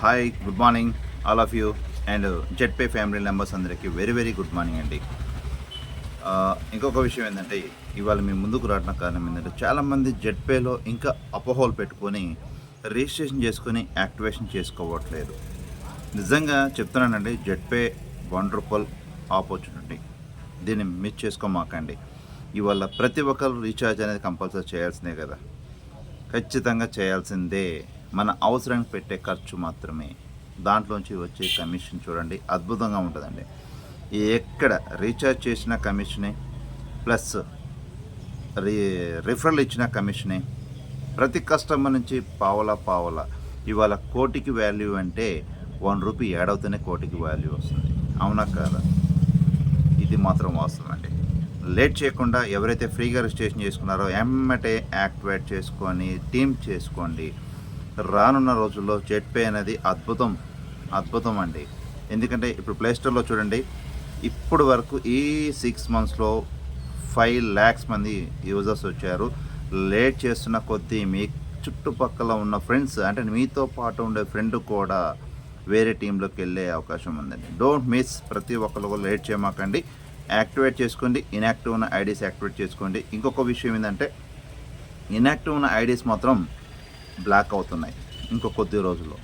Hi good morning all of you and Zedpay family members అందరికీ very very good morning అండి. ఇంకొక విషయం ఏంటంటే ఇవాళ మీ ముందుకు రావడం కారణం ఏంటంటే చాలామంది జెడ్పేలో ఇంకా అపోహోల్ పెట్టుకొని రిజిస్ట్రేషన్ చేసుకొని యాక్టివేషన్ చేసుకోవట్లేదు. నిజంగా చెప్తున్నానండి జెడ్పే వండర్ఫుల్ ఆపర్చునిటీ. దీన్ని మిస్ చేసుకోమాకండి. ఇవాళ ప్రతి ఒక్కరు రీఛార్జ్ అనేది కంపల్సరీ చేయాల్సిందే కదా. ఖచ్చితంగా చేయాల్సిందే. మన అవసరానికి పెట్టే ఖర్చు మాత్రమే. దాంట్లోంచి వచ్చే కమిషన్ చూడండి అద్భుతంగా ఉంటుందండి. ఎక్కడ రీఛార్జ్ చేసిన కమిషనే ప్లస్ రీ రిఫరల్ ఇచ్చిన కమిషనే ప్రతి కస్టమర్ నుంచి పావలా పావలా ఇవాళ కోటికి వాల్యూ అంటే వన్ రూపీ యాడ్ కోటికి వాల్యూ వస్తుంది. అవునా కాదా? ఇది మాత్రం వాస్తవం అండి. లేట్ చేయకుండా ఎవరైతే ఫ్రీగా రిజిస్ట్రేషన్ చేసుకున్నారో ఎమ్మటే యాక్టివేట్ చేసుకొని టీమ్ చేసుకోండి. రానున్న రోజుల్లో జెట్ పే అనేది అద్భుతం అద్భుతం అండి. ఎందుకంటే ఇప్పుడు ప్లేస్టోర్లో చూడండి ఇప్పుడు వరకు ఈ సిక్స్ మంత్స్లో ఫైవ్ ల్యాక్స్ మంది యూజర్స్ వచ్చారు. లేట్ చేస్తున్న కొద్దీ మీ చుట్టుపక్కల ఉన్న ఫ్రెండ్స్ అంటే మీతో పాటు ఉండే ఫ్రెండ్ కూడా వేరే టీంలోకి వెళ్ళే అవకాశం ఉందండి. డోంట్ మిస్ ప్రతి ఒక్కరు కూడా లేట్ చేయమాకండి. యాక్టివేట్ చేసుకోండి ఇన్యాక్టివ్ ఉన్న ఐడీస్ యాక్టివేట్ చేసుకోండి. ఇంకొక విషయం ఏంటంటే ఇన్యాక్టివ్ ఉన్న ఐడీస్ మాత్రం బ్లాక్ అవుతున్నాయి. ఇంకో కొద్ది రోజుల్లో.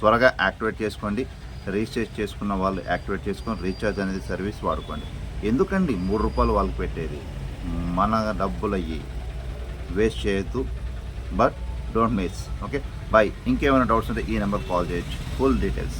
త్వరగా యాక్టివేట్ చేసుకోండి. రీఛార్జ్ చేసుకున్న వాళ్ళు యాక్టివేట్ చేసుకొని రీఛార్జ్ అనేది సర్వీస్ వాడుకోండి. ఎందుకండి? మూడు రూపాయలు వాళ్ళకి పెట్టేది. మన డబ్బులు అయ్యి వేస్ట్ చేయొద్దు. But don't miss. Okay? Bye. ఇంకేమైనా డౌట్స్ ఉంటే ఈ నెంబర్ కాల్ చేయొచ్చు. Full details.